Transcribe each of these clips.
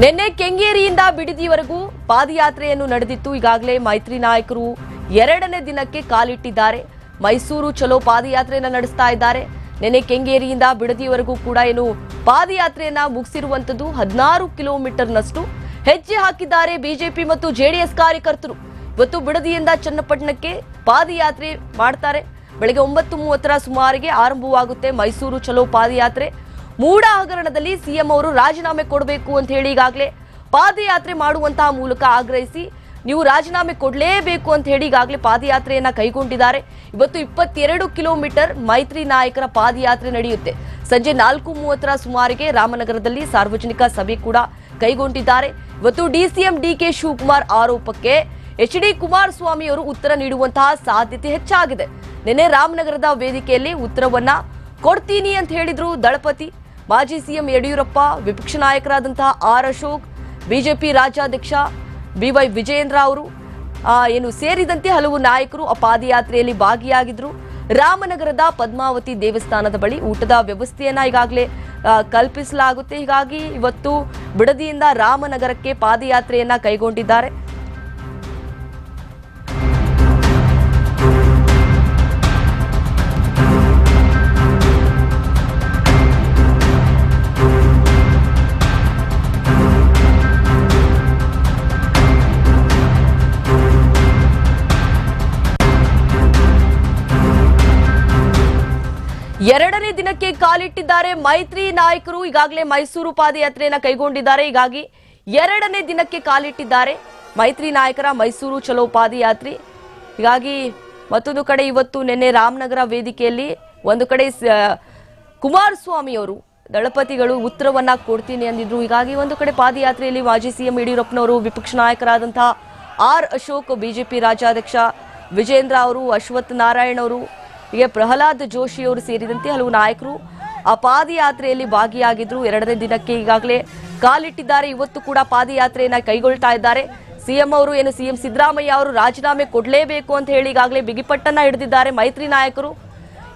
ನಿನ್ನೆ ಕೆಂಗೇರಿಯಿಂದ ಬಿಡದಿವರೆಗೂ ಪಾದಯಾತ್ರೆಯನ್ನು ನಡೆದಿತ್ತು. ಈಗಾಗಲೇ ಮೈತ್ರಿ ನಾಯಕರು ಎರಡನೇ ದಿನಕ್ಕೆ ಕಾಲಿಟ್ಟಿದ್ದಾರೆ. ಮೈಸೂರು ಚಲೋ ಪಾದಯಾತ್ರೆಯನ್ನು ನಡೆಸ್ತಾ ಇದ್ದಾರೆ. ನಿನ್ನೆ ಕೆಂಗೇರಿಯಿಂದ ಬಿಡದಿವರೆಗೂ ಕೂಡ ಏನು ಪಾದಯಾತ್ರೆಯನ್ನ ಮುಗಿಸಿರುವಂತದ್ದು ಹದಿನಾರು ಕಿಲೋಮೀಟರ್ನಷ್ಟು ಹೆಜ್ಜೆ ಹಾಕಿದ್ದಾರೆ ಬಿಜೆಪಿ ಮತ್ತು ಜೆಡಿಎಸ್ ಕಾರ್ಯಕರ್ತರು. ಇವತ್ತು ಬಿಡದಿಯಿಂದ ಚನ್ನಪಟ್ಟಣಕ್ಕೆ ಪಾದಯಾತ್ರೆ ಮಾಡ್ತಾರೆ. ಬೆಳಗ್ಗೆ ಒಂಬತ್ತು ಮೂವತ್ತರ ಸುಮಾರಿಗೆ ಆರಂಭವಾಗುತ್ತೆ ಮೈಸೂರು ಚಲೋ ಪಾದಯಾತ್ರೆ. ಮೂಡ ಹಗರಣದಲ್ಲಿ ಸಿಎಂ ಅವರು ರಾಜೀನಾಮೆ ಕೊಡಬೇಕು ಅಂತ ಹೇಳಿ ಈಗಾಗಲೇ ಪಾದಯಾತ್ರೆ ಮಾಡುವಂತಹ ಮೂಲಕ ಆಗ್ರಹಿಸಿ ನೀವು ರಾಜೀನಾಮೆ ಕೊಡಲೇಬೇಕು ಅಂತ ಹೇಳಿ ಈಗಾಗಲೇ ಪಾದಯಾತ್ರೆಯನ್ನ ಕೈಗೊಂಡಿದ್ದಾರೆ. ಇವತ್ತು ಇಪ್ಪತ್ತೆರಡು ಕಿಲೋಮೀಟರ್ ಮೈತ್ರಿ ನಾಯಕರ ಪಾದಯಾತ್ರೆ ನಡೆಯುತ್ತೆ. ಸಂಜೆ ನಾಲ್ಕು ಮೂವತ್ತರ ಸುಮಾರಿಗೆ ರಾಮನಗರದಲ್ಲಿ ಸಾರ್ವಜನಿಕ ಸಭೆ ಕೂಡ ಕೈಗೊಂಡಿದ್ದಾರೆ. ಇವತ್ತು ಡಿಸಿಎಂ ಡಿಕೆ ಶಿವಕುಮಾರ್ ಆರೋಪಕ್ಕೆ ಎಚ್ ಡಿ ಕುಮಾರಸ್ವಾಮಿ ಅವರು ಉತ್ತರ ನೀಡುವಂತಹ ಸಾಧ್ಯತೆ ಹೆಚ್ಚಾಗಿದೆ. ನಿನ್ನೆ ರಾಮನಗರದ ವೇದಿಕೆಯಲ್ಲಿ ಉತ್ತರವನ್ನ ಕೊಡ್ತೀನಿ ಅಂತ ಹೇಳಿದ್ರು ದಳಪತಿ. ಮಾಜಿ ಸಿಎಂ ಯಡಿಯೂರಪ್ಪ, ವಿಪಕ್ಷ ನಾಯಕರಾದಂತಹ ಆರ್ ಅಶೋಕ್, ಬಿಜೆಪಿ ರಾಜ್ಯಾಧ್ಯಕ್ಷ ಬಿವೈ ವಿಜಯೇಂದ್ರ ಅವರು ಏನು ಸೇರಿದಂತೆ ಹಲವು ನಾಯಕರು ಆ ಪಾದಯಾತ್ರೆಯಲ್ಲಿ ಭಾಗಿಯಾಗಿದ್ರು. ರಾಮನಗರದ ಪದ್ಮಾವತಿ ದೇವಸ್ಥಾನದ ಬಳಿ ಊಟದ ವ್ಯವಸ್ಥೆಯನ್ನ ಈಗಾಗಲೇ ಕಲ್ಪಿಸಲಾಗುತ್ತೆ. ಹೀಗಾಗಿ ಇವತ್ತು ಬಿಡದಿಯಿಂದ ರಾಮನಗರಕ್ಕೆ ಪಾದಯಾತ್ರೆಯನ್ನ ಕೈಗೊಂಡಿದ್ದಾರೆ. ಎರಡನೇ ದಿನಕ್ಕೆ ಕಾಲಿಟ್ಟಿದ್ದಾರೆ ಮೈತ್ರಿ ನಾಯಕರು. ಈಗಾಗಲೇ ಮೈಸೂರು ಪಾದಯಾತ್ರೆಯನ್ನು ಕೈಗೊಂಡಿದ್ದಾರೆ. ಹೀಗಾಗಿ ಎರಡನೇ ದಿನಕ್ಕೆ ಕಾಲಿಟ್ಟಿದ್ದಾರೆ ಮೈತ್ರಿ ನಾಯಕರ ಮೈಸೂರು ಚಲೋ ಪಾದಯಾತ್ರೆ. ಹೀಗಾಗಿ ಮತ್ತೊಂದು ಕಡೆ ಇವತ್ತು ನಿನ್ನೆ ರಾಮನಗರ ವೇದಿಕೆಯಲ್ಲಿ ಒಂದು ಕಡೆ ಕುಮಾರಸ್ವಾಮಿಯವರು ದಳಪತಿಗಳು ಉತ್ತರವನ್ನ ಕೊಡ್ತೀನಿ ಅಂದಿದ್ರು. ಹೀಗಾಗಿ ಒಂದು ಕಡೆ ಪಾದಯಾತ್ರೆಯಲ್ಲಿ ಮಾಜಿ ಸಿಎಂ ಯಡಿಯೂರಪ್ಪನವರು ವಿಪಕ್ಷ ನಾಯಕರಾದಂತಹ ಆರ್ ಅಶೋಕ್, ಬಿಜೆಪಿ ರಾಜ್ಯಾಧ್ಯಕ್ಷ ವಿಜೇಂದ್ರ ಅವರು ಅಶ್ವಥ್ ನಾರಾಯಣ ಅವರು ಹೀಗೆ ಪ್ರಹ್ಲಾದ್ ಜೋಶಿ ಅವರು ಸೇರಿದಂತೆ ಹಲವು ನಾಯಕರು ಆ ಪಾದಯಾತ್ರೆಯಲ್ಲಿ ಭಾಗಿಯಾಗಿದ್ರು. ಎರಡನೇ ದಿನಕ್ಕೆ ಈಗಾಗಲೇ ಕಾಲಿಟ್ಟಿದ್ದಾರೆ. ಇವತ್ತು ಕೂಡ ಪಾದಯಾತ್ರೆಯನ್ನ ಕೈಗೊಳ್ತಾ ಇದ್ದಾರೆ. ಸಿಎಂ ಅವರು ಏನು ಸಿಎಂ ಸಿದ್ದರಾಮಯ್ಯ ಅವರು ರಾಜೀನಾಮೆ ಕೊಡಲೇಬೇಕು ಅಂತ ಹೇಳಿ ಈಗಾಗಲೇ ಬಿಗಿಪಟ್ಟನ್ನ ಹಿಡಿದಿದ್ದಾರೆ ಮೈತ್ರಿ ನಾಯಕರು.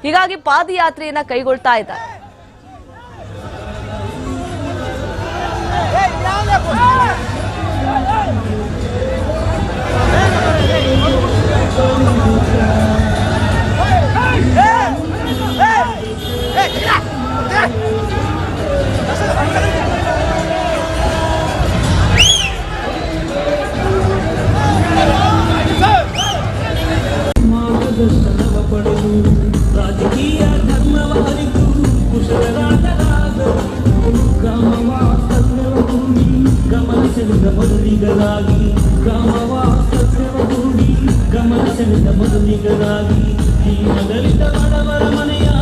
ಹೀಗಾಗಿ ಪಾದಯಾತ್ರೆಯನ್ನ ಕೈಗೊಳ್ತಾ ಇದ್ದಾರೆ. ಕುಶಲರಾಜರಾದರು ಗ್ರಾಮವಾಸ್ತವ್ಯವ ಹೂಡಿ ಗಮನ ಸೆಳೆದ ಮೊದಲಿಗರಾಗಿ ಗ್ರಾಮವಾಸ್ತವ್ಯವ ಹೂಡಿ ಗಮನ ಸೆಳೆದ ಮೊದಲಿಗರಾಗಿ ಈ ನಗರಿತ ಬಡವರ ಮನೆಯ ಆಜ ಕಿರಣರ